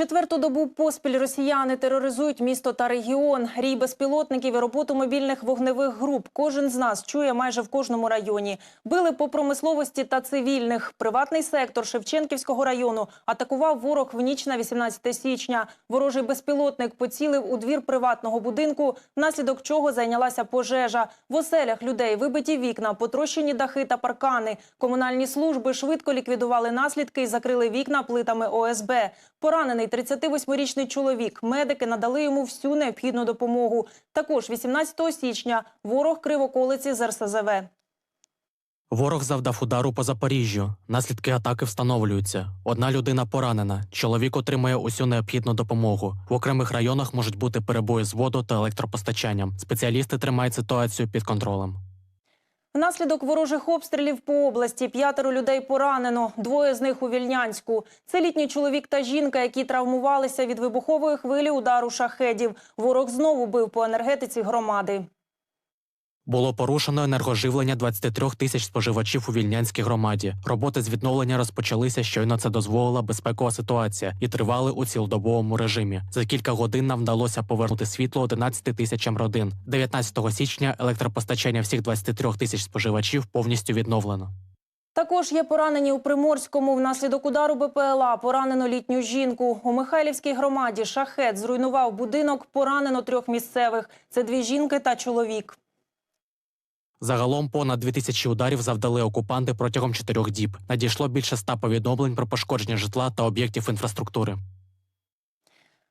Четверту добу поспіль росіяни тероризують місто та регіон. Рій безпілотників і роботу мобільних вогневих груп. Кожен з нас чує майже в кожному районі. Били по промисловості та цивільних. Приватний сектор Шевченківського району атакував ворог в ніч на 18 січня. Ворожий безпілотник поцілив у двір приватного будинку, внаслідок чого зайнялася пожежа. В оселях людей вибиті вікна, потрощені дахи та паркани. Комунальні служби швидко ліквідували наслідки і закрили вікна плитами ОСБ. Поранений 38-річний чоловік. Медики надали йому всю необхідну допомогу. Також 18 січня ворог крив околиці з РСЗВ. Ворог завдав удару по Запоріжжю. Наслідки атаки встановлюються. Одна людина поранена. Чоловік отримує усю необхідну допомогу. В окремих районах можуть бути перебої з воду та електропостачанням. Спеціалісти тримають ситуацію під контролем. Внаслідок ворожих обстрілів по області п'ятеро людей поранено, двоє з них у Вільнянську. Це літній чоловік та жінка, які травмувалися від вибухової хвилі удару шахедів. Ворог знову бив по енергетиці громади. Було порушено енергоживлення 23 тисяч споживачів у вільнянській громаді. Роботи з відновлення розпочалися, щойно це дозволила безпекова ситуація і тривали у цілодобовому режимі. За кілька годин нам вдалося повернути світло 11 тисячам родин. 19 січня електропостачання всіх 23 тисяч споживачів повністю відновлено. Також є поранені у Приморському. Внаслідок удару БПЛА поранено літню жінку. У Михайлівській громаді шахет зруйнував будинок, поранено трьох місцевих. Це дві жінки та чоловік. Загалом понад 2000 ударів завдали окупанти протягом чотирьох діб. Надійшло більше ста повідомлень про пошкодження житла та об'єктів інфраструктури.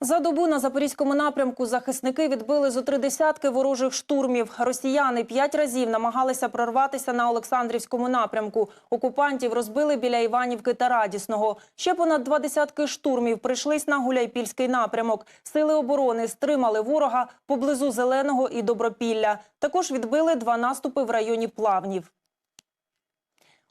За добу на запорізькому напрямку захисники відбили зо три десятки ворожих штурмів. Росіяни п'ять разів намагалися прорватися на Олександрівському напрямку. Окупантів розбили біля Іванівки та Радісного. Ще понад два десятки штурмів прийшлись на Гуляйпільський напрямок. Сили оборони стримали ворога поблизу Зеленого і Добропілля. Також відбили два наступи в районі Плавнів.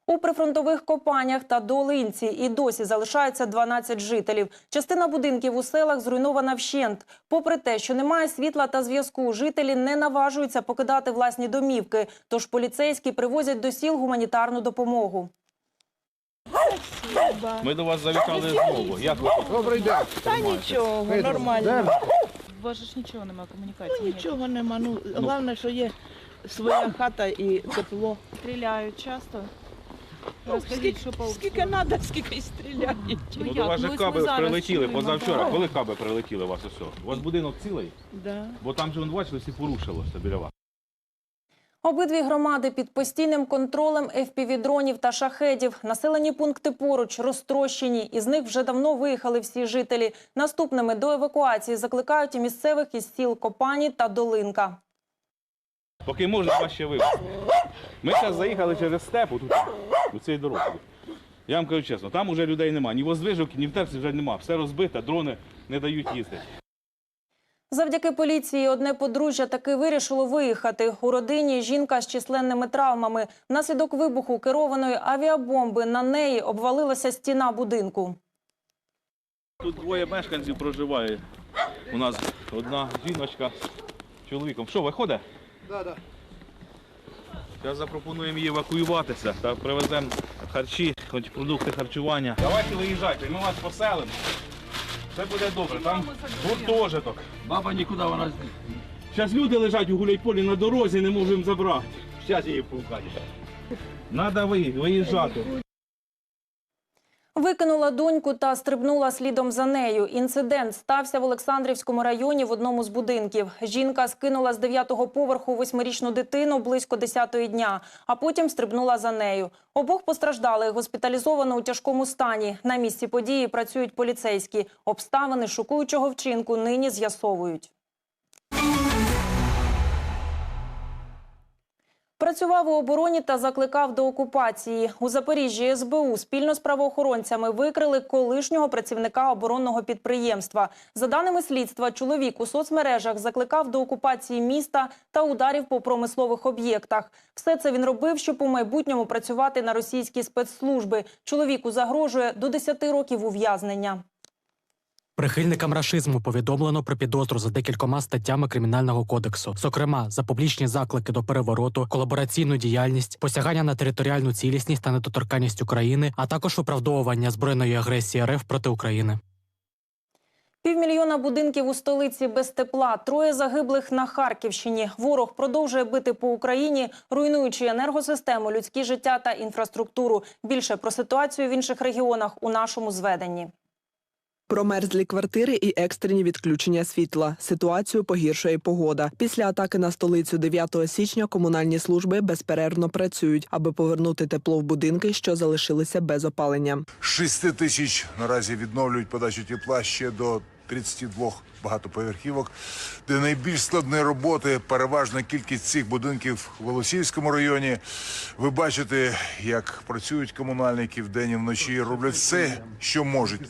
У прифронтових копанях та долинці і досі залишаються 12 жителів. Частина будинків у селах зруйнована вщент. Попри те, що немає світла та зв'язку, жителі не наважуються покидати власні домівки. Тож поліцейські привозять до сіл гуманітарну допомогу. Ми до вас завітали знову. Як ви тут? Добрий день. Та нічого, нормально. У вас же ж нічого немає комунікації. Ну, нічого нема. Ну, головне, що є своя хата і тепло. Стріляють часто. Ну, Розкажіть, що по Скільки треба, скільки й стріляють. Ну, як? до вас же Ну, каби прилетіли позавчора. Коли каби прилетіли у вас усе? У вас будинок цілий? Да. Бо там же, вон, бачили, всі порушилося біля вас. Обидві громади під постійним контролем FPV-дронів та шахедів. Населені пункти поруч розтрощені. Із них вже давно виїхали всі жителі. Наступними до евакуації закликають і місцевих із сіл Копані та Долинка. Поки можна, вас ще вивезти. Ми зараз заїхали через степу тут, у цій дорозі. Я вам кажу чесно, там вже людей немає. Ні возвижівки, ні в терці вже немає. Все розбите, дрони не дають їздити. Завдяки поліції одне подружжя таки вирішило виїхати. У родині жінка з численними травмами. Внаслідок вибуху керованої авіабомби на неї обвалилася стіна будинку. Тут двоє мешканців проживає. У нас одна жіночка з чоловіком. Що, виходить? Да, да. Зараз запропонуємо її евакуюватися та привеземо харчі, хоч продукти харчування. Давайте виїжджайте, ми вас поселимо. Все буде добре. Там гуртожиток. Баба нікуди вона Зараз люди лежать у гуляйполі на дорозі, не можемо забрати. зараз її пукає. Треба виїжджати. Викинула доньку та стрибнула слідом за нею. Інцидент стався в Олександрівському районі в одному з будинків. Жінка скинула з дев'ятого поверху восьмирічну дитину близько 10-ї дня, а потім стрибнула за нею. Обох постраждалих госпіталізовано у тяжкому стані. На місці події працюють поліцейські. Обставини шокуючого вчинку нині з'ясовують. Працював у обороні та закликав до окупації. У Запоріжжі СБУ спільно з правоохоронцями викрили колишнього працівника оборонного підприємства. За даними слідства, чоловік у соцмережах закликав до окупації міста та ударів по промислових об'єктах. Все це він робив, щоб у майбутньому працювати на російські спецслужби. Чоловіку загрожує до 10 років ув'язнення. Прихильникам рашизму повідомлено про підозру за декількома статтями кримінального кодексу, зокрема за публічні заклики до перевороту, колабораційну діяльність, посягання на територіальну цілісність та недоторканність України, а також виправдовування збройної агресії РФ проти України. Півмільйона будинків у столиці без тепла, троє загиблих на Харківщині. Ворог продовжує бити по Україні, руйнуючи енергосистему, людські життя та інфраструктуру. Більше про ситуацію в інших регіонах у нашому зведенні. Промерзлі квартири і екстрені відключення світла. Ситуацію погіршує погода. Після атаки на столицю 9 січня комунальні служби безперервно працюють, аби повернути тепло в будинки, що залишилися без опалення. З 6 тисяч наразі відновлюють подачу тепла ще до 32 багатоповерхівок, де найбільш складні роботи, переважна кількість цих будинків в Голосіївському районі. Ви бачите, як працюють комунальники вдень і вночі, роблять все, що можуть.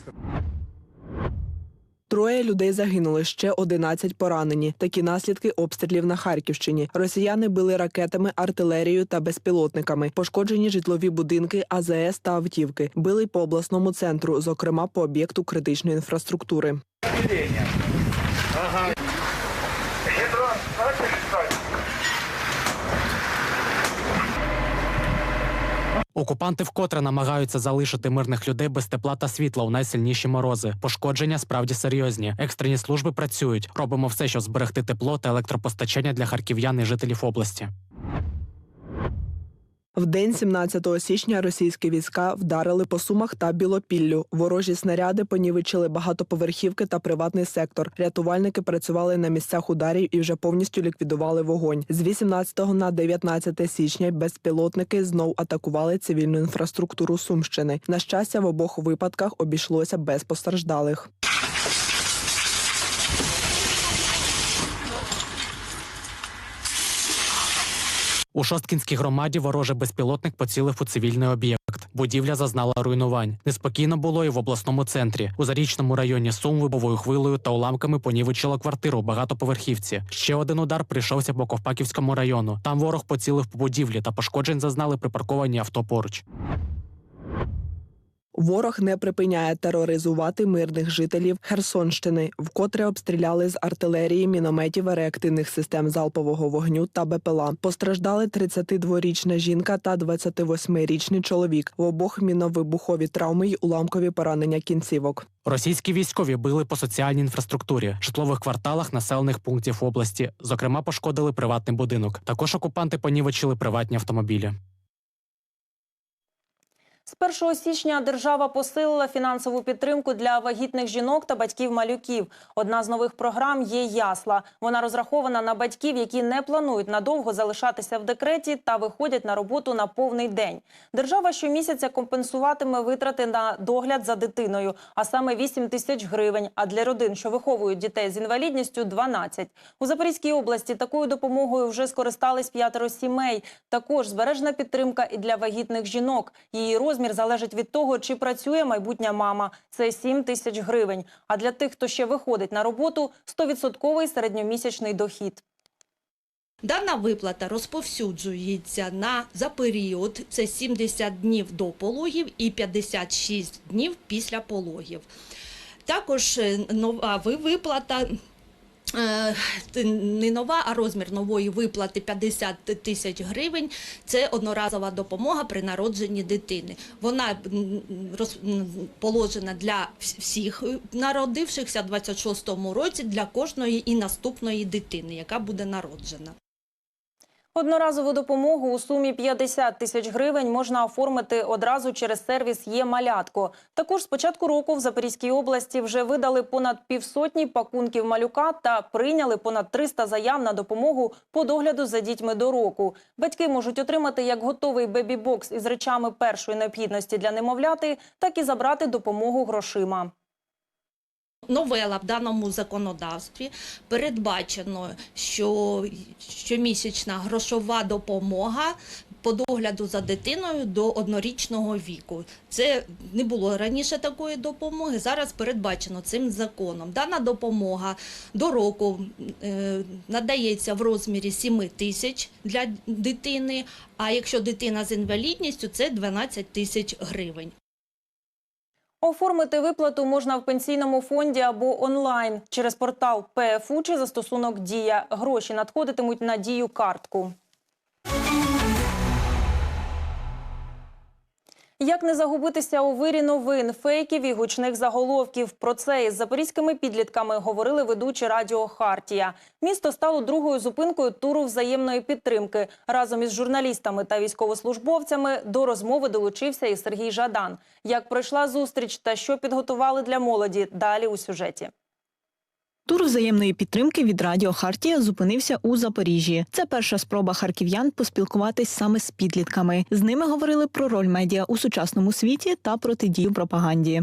Троє людей загинули, ще 11 поранені. Такі наслідки обстрілів на Харківщині. Росіяни били ракетами, артилерією та безпілотниками. Пошкоджені житлові будинки, АЗС та автівки. Били по обласному центру, зокрема по об'єкту критичної інфраструктури. Окупанти вкотре намагаються залишити мирних людей без тепла та світла у найсильніші морози. Пошкодження справді серйозні. Екстрені служби працюють. Робимо все, щоб зберегти тепло та електропостачання для харків'ян і жителів області. В день 17 січня російські війська вдарили по сумах та білопіллю. Ворожі снаряди понівечили багатоповерхівки та приватний сектор. Рятувальники працювали на місцях ударів і вже повністю ліквідували вогонь. З 18 на 19 січня безпілотники знов атакували цивільну інфраструктуру Сумщини. На щастя, в обох випадках обійшлося без постраждалих. У Шосткінській громаді ворожий безпілотник поцілив у цивільний об'єкт. Будівля зазнала руйнувань. Неспокійно було і в обласному центрі. У зарічному районі Сум вибовою хвилею та уламками понівечило квартиру багатоповерхівці. Ще один удар прийшовся по Ковпаківському району. Там ворог поцілив по будівлі та пошкоджень зазнали припарковані авто поруч. Ворог не припиняє тероризувати мирних жителів Херсонщини, вкотре обстріляли з артилерії, мінометів, реактивних систем залпового вогню та БПЛА. Постраждали 32-річна жінка та 28-річний чоловік. В обох міновибухові травми й уламкові поранення кінцівок. Російські військові били по соціальній інфраструктурі, житлових кварталах населених пунктів області. Зокрема, пошкодили приватний будинок. Також окупанти понівечили приватні автомобілі. З 1 січня держава посилила фінансову підтримку для вагітних жінок та батьків малюків. Одна з нових програм є ясла. Вона розрахована на батьків, які не планують надовго залишатися в декреті та виходять на роботу на повний день. Держава щомісяця компенсуватиме витрати на догляд за дитиною, а саме 8 тисяч гривень. А для родин, що виховують дітей з інвалідністю, 12. У Запорізькій області такою допомогою вже скористались п'ятеро сімей. Також збережна підтримка і для вагітних жінок. Її розмір залежить від того, чи працює майбутня мама. Це 7 тисяч гривень. А для тих, хто ще виходить на роботу, 100% середньомісячний дохід. Дана виплата розповсюджується на за період це 70 днів до пологів і 56 днів після пологів. Також е, нова виплата. Е, Не нова, а розмір нової виплати 50 тисяч гривень. Це одноразова допомога при народженні дитини. Вона положена для всіх народившихся в 26-му році для кожної і наступної дитини, яка буде народжена. Одноразову допомогу у сумі 50 тисяч гривень можна оформити одразу через сервіс «Є малятко». Також з початку року в Запорізькій області вже видали понад півсотні пакунків малюка та прийняли понад 300 заяв на допомогу по догляду за дітьми до року. Батьки можуть отримати як готовий бебі-бокс із речами першої необхідності для немовляти, так і забрати допомогу грошима. Новела в даному законодавстві передбачено, що щомісячна грошова допомога по догляду за дитиною до однорічного віку. Це не було раніше такої допомоги. Зараз передбачено цим законом. Дана допомога до року е, надається в розмірі 7 тисяч для дитини. А якщо дитина з інвалідністю, це 12 тисяч гривень. Оформити виплату можна в пенсійному фонді або онлайн через портал ПФУ чи застосунок Дія. Гроші надходитимуть на дію картку. Як не загубитися у вирі новин, фейків і гучних заголовків? Про це із запорізькими підлітками говорили ведучі радіо Хартія. Місто стало другою зупинкою туру взаємної підтримки. Разом із журналістами та військовослужбовцями до розмови долучився і Сергій Жадан. Як пройшла зустріч та що підготували для молоді? Далі у сюжеті. Тур взаємної підтримки від Радіо Хартія зупинився у Запоріжжі. Це перша спроба харків'ян поспілкуватись саме з підлітками. З ними говорили про роль медіа у сучасному світі та протидію пропаганді.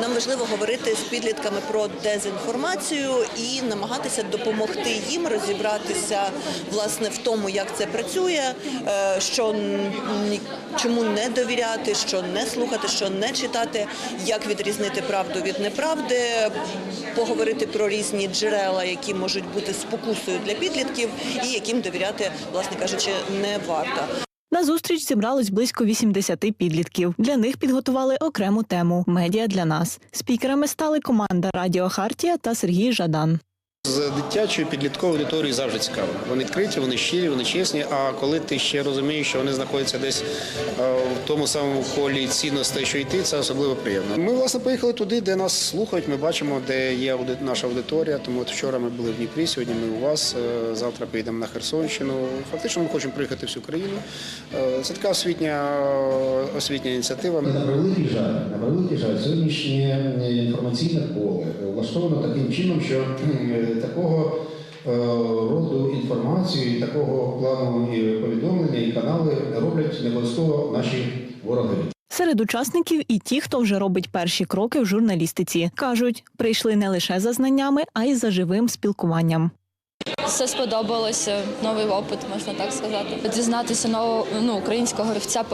Нам важливо говорити з підлітками про дезінформацію і намагатися допомогти їм розібратися власне в тому, як це працює, е, що чому не довіряти, що не слухати, що не читати, як відрізнити правду від неправди, поговорити про різні джерела, які можуть бути спокусою для підлітків, і яким довіряти, власне кажучи, не варто. На зустріч зібралось близько 80 підлітків. Для них підготували окрему тему медіа для нас. Спікерами стали команда Радіо Хартія та Сергій Жадан. З дитячої підліткової аудиторії завжди цікаво. Вони відкриті, вони щирі, вони чесні. А коли ти ще розумієш, що вони знаходяться десь е, в тому самому колі цінностей, що йти, це особливо приємно. Ми власне поїхали туди, де нас слухають. Ми бачимо, де є наша аудиторія. Тому от вчора ми були в Дніпрі, сьогодні ми у вас. е, Завтра поїдемо на Херсонщину. Фактично, ми хочемо приїхати всю країну. Е, Це така освітня освітня ініціатива. На превеликий жаль, на превеликий жаль, сьогоднішнє інформаційне поле влаштовано таким чином, що такого е, роду інформацію, і такого плану і повідомлення і канали роблять не обов'язково наші вороги. Серед учасників і ті, хто вже робить перші кроки в журналістиці, кажуть, прийшли не лише за знаннями, а й за живим спілкуванням. Все сподобалося, новий опит, можна так сказати. Дізнатися нового ну, українського гравця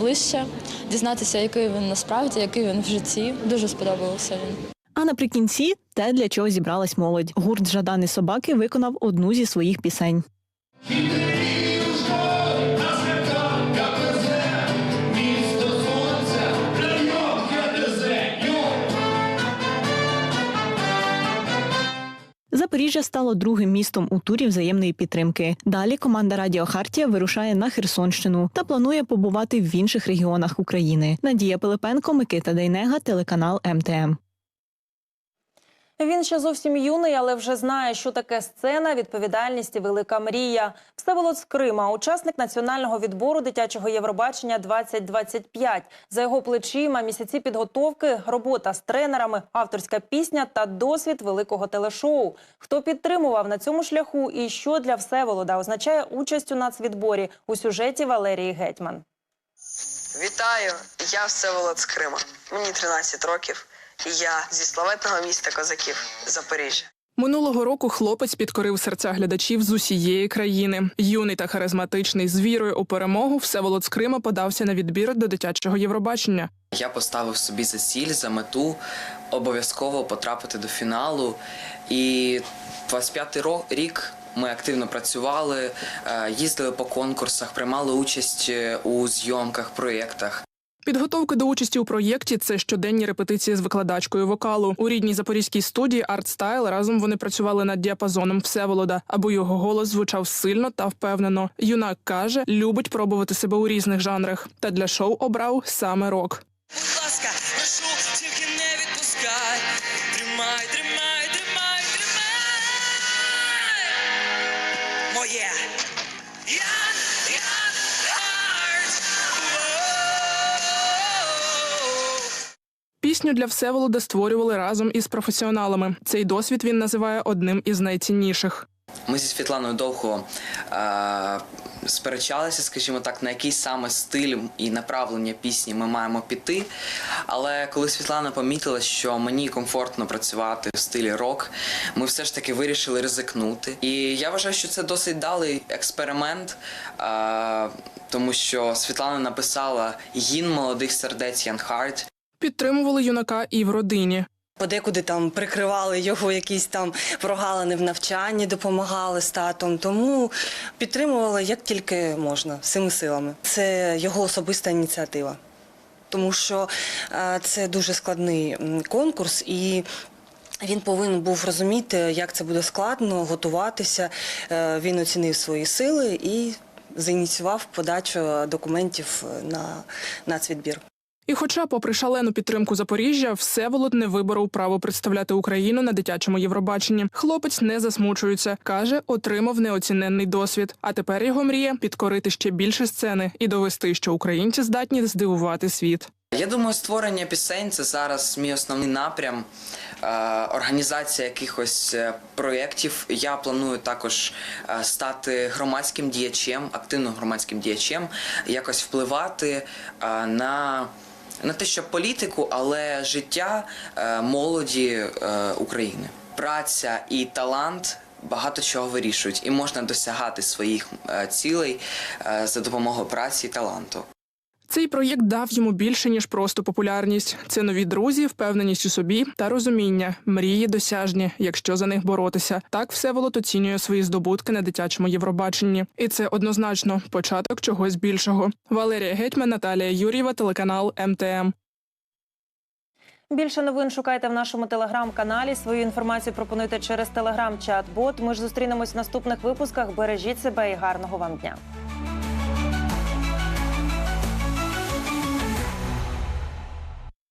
ближче, дізнатися, який він насправді, який він в житті. Дуже сподобався він. А наприкінці те, для чого зібралась молодь. Гурт Жадан і собаки виконав одну зі своїх пісень. Запоріжжя стало другим містом у турі взаємної підтримки. Далі команда Радіо Хартія вирушає на Херсонщину та планує побувати в інших регіонах України. Надія Пилипенко, Микита Дейнега, телеканал МТМ. Він ще зовсім юний, але вже знає, що таке сцена, відповідальність і велика мрія. Всеволод з Крима, учасник національного відбору дитячого Євробачення 2025. За його плечима місяці підготовки, робота з тренерами, авторська пісня та досвід великого телешоу. Хто підтримував на цьому шляху і що для Всеволода означає участь у нацвідборі у сюжеті Валерії Гетьман. Вітаю! Я Всеволод з Крима. Мені 13 років. І я зі славетного міста козаків Запоріжжя. Минулого року хлопець підкорив серця глядачів з усієї країни. Юний та харизматичний з вірою у перемогу Всеволод з Крима подався на відбір до дитячого Євробачення. Я поставив собі за ціль, за мету обов'язково потрапити до фіналу. І 25-й ро- рік ми активно працювали, е, їздили по конкурсах, приймали участь е, у зйомках, проєктах. Підготовка до участі у проєкті це щоденні репетиції з викладачкою вокалу. У рідній запорізькій студії «Артстайл» разом вони працювали над діапазоном Всеволода, аби його голос звучав сильно та впевнено. Юнак каже, любить пробувати себе у різних жанрах, та для шоу обрав саме рок. Пісню для Всеволода створювали разом із професіоналами. Цей досвід він називає одним із найцінніших. Ми зі Світланою довго е, сперечалися, скажімо так, на який саме стиль і направлення пісні ми маємо піти. Але коли Світлана помітила, що мені комфортно працювати в стилі рок, ми все ж таки вирішили ризикнути. І я вважаю, що це досить далий експеримент, е, тому що Світлана написала гімн молодих сердець Ян Харт. Підтримували юнака і в родині. Подекуди там прикривали його якісь там прогалини в навчанні, допомагали з татом. Тому підтримували як тільки можна, всіми силами. Це його особиста ініціатива, тому що е, це дуже складний конкурс і. Він повинен був розуміти, як це буде складно, готуватися. Е, Він оцінив свої сили і зініціював подачу документів на нацвідбір. І хоча, попри шалену підтримку Запоріжжя, Всеволод не виборов право представляти Україну на дитячому Євробаченні. Хлопець не засмучується, каже, отримав неоціненний досвід. А тепер його мріє підкорити ще більше сцени і довести, що українці здатні здивувати світ. Я думаю, створення пісень це зараз мій основний напрям. Е, Організація якихось е, проєктів. Я планую також е, стати громадським діячем, активним громадським діячем, якось впливати на. Не те, що політику, але життя е, молоді е, України. Праця і талант багато чого вирішують, і можна досягати своїх е, цілей за допомогою праці і таланту. Цей проєкт дав йому більше ніж просто популярність. Це нові друзі, впевненість у собі та розуміння, мрії досяжні, якщо за них боротися. Так Всеволод оцінює свої здобутки на дитячому Євробаченні, і це однозначно початок чогось більшого. Валерія Гетьман, Наталія Юрєва, телеканал МТМ. Більше новин шукайте в нашому телеграм-каналі. Свою інформацію пропонуйте через телеграм-чат-бот. Ми ж зустрінемось в наступних випусках. Бережіть себе і гарного вам дня.